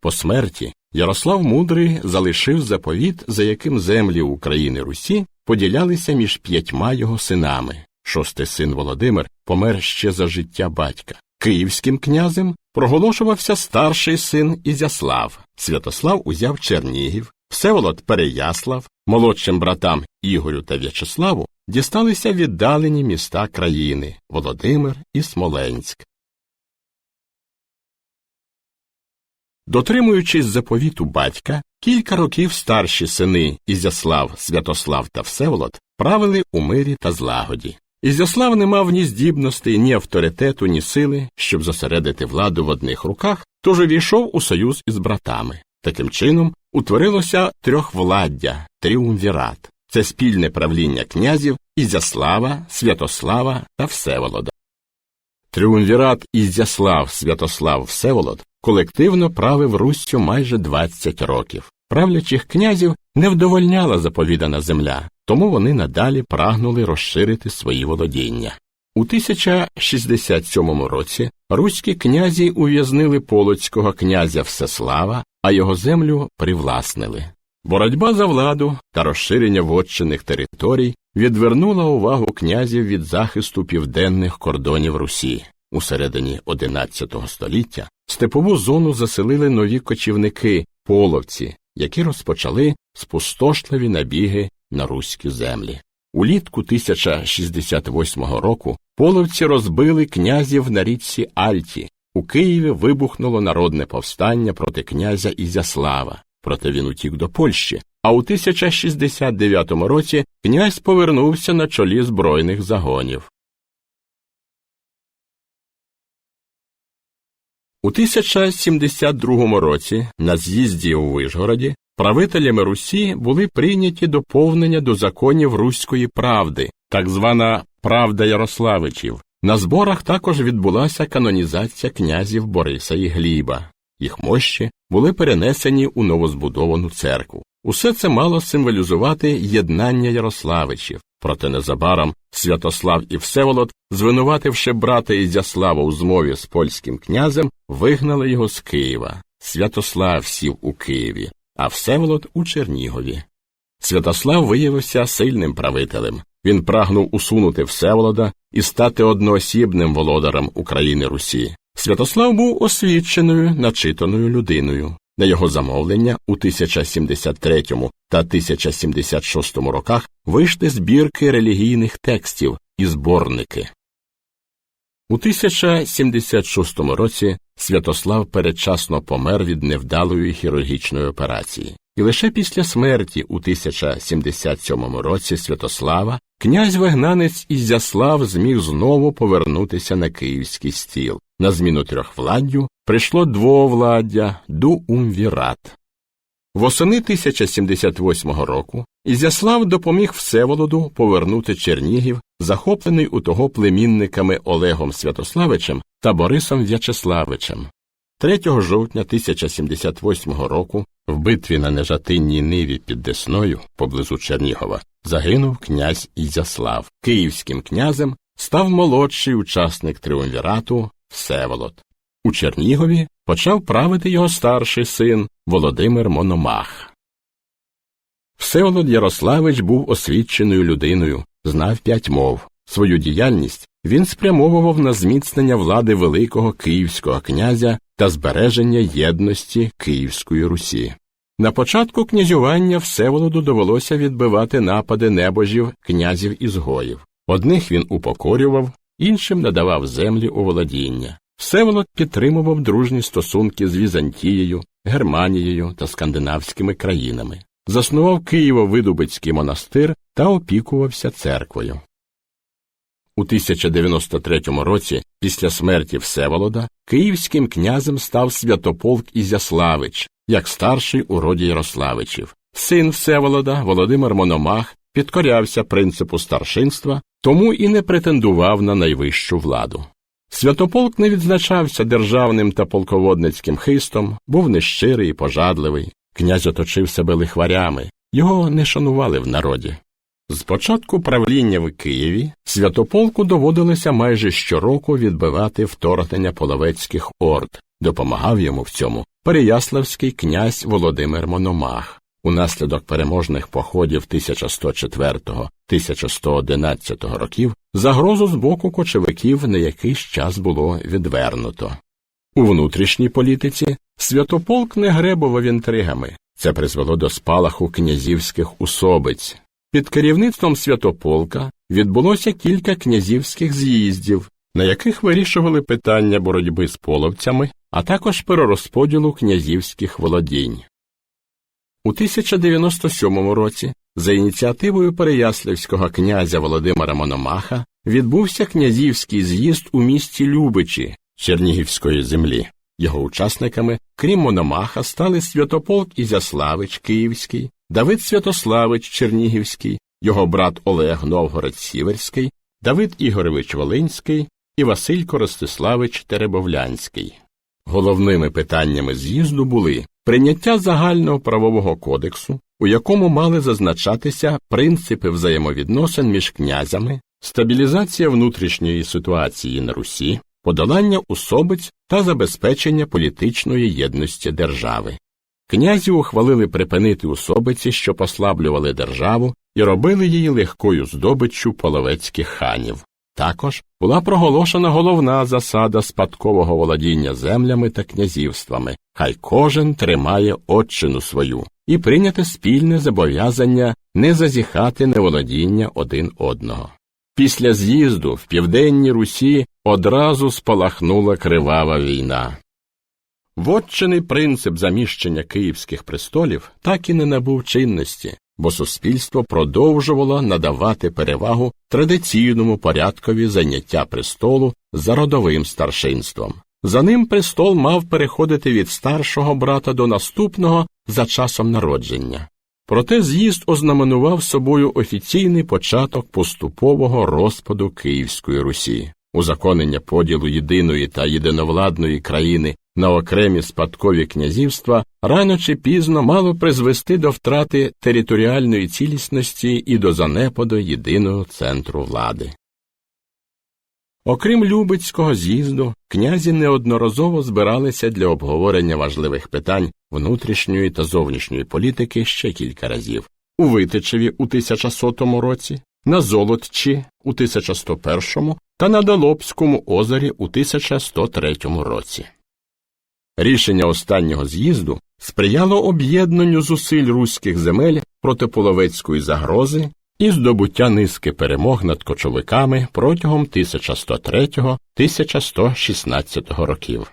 По смерті Ярослав Мудрий залишив заповіт, за яким землі України Русі поділялися між п'ятьма його синами. Шостий син Володимир помер ще за життя батька. Київським князем проголошувався старший син Ізяслав. Святослав узяв Чернігів, Всеволод Переяслав, молодшим братам Ігорю та В'ячеславу дісталися віддалені міста країни Володимир і Смоленськ. Дотримуючись заповіту батька, кілька років старші сини Ізяслав, Святослав та Всеволод правили у мирі та злагоді. Ізяслав не мав ні здібностей, ні авторитету, ні сили, щоб зосередити владу в одних руках, тож увійшов у союз із братами. Таким чином утворилося трьохвладдя, тріумвірат це спільне правління князів Ізяслава, Святослава та Всеволода. Тріумвірат Ізяслав, Святослав, Всеволод колективно правив Руссю майже 20 років. Правлячих князів не вдовольняла заповідана земля, тому вони надалі прагнули розширити свої володіння. У 1067 році руські князі ув'язнили полоцького князя Всеслава, а його землю привласнили. Боротьба за владу та розширення вотчинних територій відвернула увагу князів від захисту південних кордонів Русі. У середині XI століття степову зону заселили нові кочівники половці, які розпочали спустошливі набіги на руські землі. Улітку 1068 року половці розбили князів на річці Альті. У Києві вибухнуло народне повстання проти князя Ізяслава, проте він утік до Польщі, а у 1069 році князь повернувся на чолі збройних загонів. У 1072 році на з'їзді у Вишгороді правителями Русі були прийняті доповнення до законів руської правди, так звана Правда Ярославичів. На зборах також відбулася канонізація князів Бориса і Гліба. Їх мощі були перенесені у новозбудовану церкву. Усе це мало символізувати єднання Ярославичів. Проте незабаром Святослав і Всеволод, звинувативши брата Ізяслава у змові з польським князем, вигнали його з Києва. Святослав сів у Києві, а Всеволод у Чернігові. Святослав виявився сильним правителем. Він прагнув усунути Всеволода і стати одноосібним володарем України Русі. Святослав був освіченою, начитаною людиною. На його замовлення у 1073 та 1076 роках вийшли збірки релігійних текстів і зборники. У 1076 році Святослав передчасно помер від невдалої хірургічної операції, і лише після смерті у 1077 році Святослава князь вигнанець Ізяслав зміг знову повернутися на київський стіл. На зміну трьохвладдю прийшло двовладдя дуумвірат. Восени 1078 року Ізяслав допоміг Всеволоду повернути Чернігів, захоплений у того племінниками Олегом Святославичем та Борисом В'ячеславичем. 3 жовтня 1078 року в битві на Нежатинній ниві під Десною, поблизу Чернігова, загинув князь Ізяслав. Київським князем став молодший учасник триумвірату Всеволод. У Чернігові почав правити його старший син Володимир Мономах. Всеволод Ярославич був освіченою людиною, знав п'ять мов. Свою діяльність він спрямовував на зміцнення влади Великого Київського князя та збереження єдності Київської Русі. На початку князювання Всеволоду довелося відбивати напади небожів князів ізгоїв. Одних він упокорював, іншим надавав землі у володіння. Всеволод підтримував дружні стосунки з Візантією, Германією та скандинавськими країнами, заснував Києво-Видубицький монастир та опікувався церквою. У 1093 році, після смерті Всеволода, київським князем став Святополк Ізяславич, як старший у роді Ярославичів. Син Всеволода, Володимир Мономах, підкорявся принципу старшинства, тому і не претендував на найвищу владу. Святополк не відзначався державним та полководницьким хистом, був нещирий і пожадливий, князь оточив себе лихварями, його не шанували в народі. З початку правління в Києві святополку доводилося майже щороку відбивати вторгнення половецьких орд. Допомагав йому в цьому переяславський князь Володимир Мономах. Унаслідок переможних походів 1104-1111 років загрозу з боку кочовиків на якийсь час було відвернуто. У внутрішній політиці святополк не гребував інтригами. Це призвело до спалаху князівських усобиць. Під керівництвом святополка відбулося кілька князівських з'їздів, на яких вирішували питання боротьби з половцями, а також перерозподілу князівських володінь. У 1097 році за ініціативою переяславського князя Володимира Мономаха відбувся князівський з'їзд у місті Любичі Чернігівської землі. Його учасниками, крім Мономаха, стали Святополк Ізяславич Київський, Давид Святославич Чернігівський, його брат Олег Новгород Сіверський, Давид Ігорович Волинський і Василько Ростиславич Теребовлянський. Головними питаннями з'їзду були прийняття загального правового кодексу, у якому мали зазначатися принципи взаємовідносин між князями, стабілізація внутрішньої ситуації на Русі, подолання усобиць та забезпечення політичної єдності держави. Князі ухвалили припинити усобиці, що послаблювали державу, і робили її легкою здобиччю половецьких ханів. Також була проголошена головна засада спадкового володіння землями та князівствами, хай кожен тримає отчину свою, і прийняти спільне зобов'язання не зазіхати неволодіння один одного. Після з'їзду в південній Русі одразу спалахнула кривава війна. Вотчиний принцип заміщення київських престолів так і не набув чинності, бо суспільство продовжувало надавати перевагу традиційному порядкові заняття престолу за родовим старшинством. За ним престол мав переходити від старшого брата до наступного за часом народження. Проте з'їзд ознаменував собою офіційний початок поступового розпаду Київської Русі, узаконення поділу єдиної та єдиновладної країни на окремі спадкові князівства рано чи пізно мало призвести до втрати територіальної цілісності і до занепаду єдиного центру влади. Окрім Любицького з'їзду, князі неодноразово збиралися для обговорення важливих питань внутрішньої та зовнішньої політики ще кілька разів у Витичеві у 1100 році, на Золотчі у 1101 та на Долобському озері у 1103 році. Рішення останнього з'їзду сприяло об'єднанню зусиль руських земель проти половецької загрози і здобуття низки перемог над кочовиками протягом 1103-1116 років.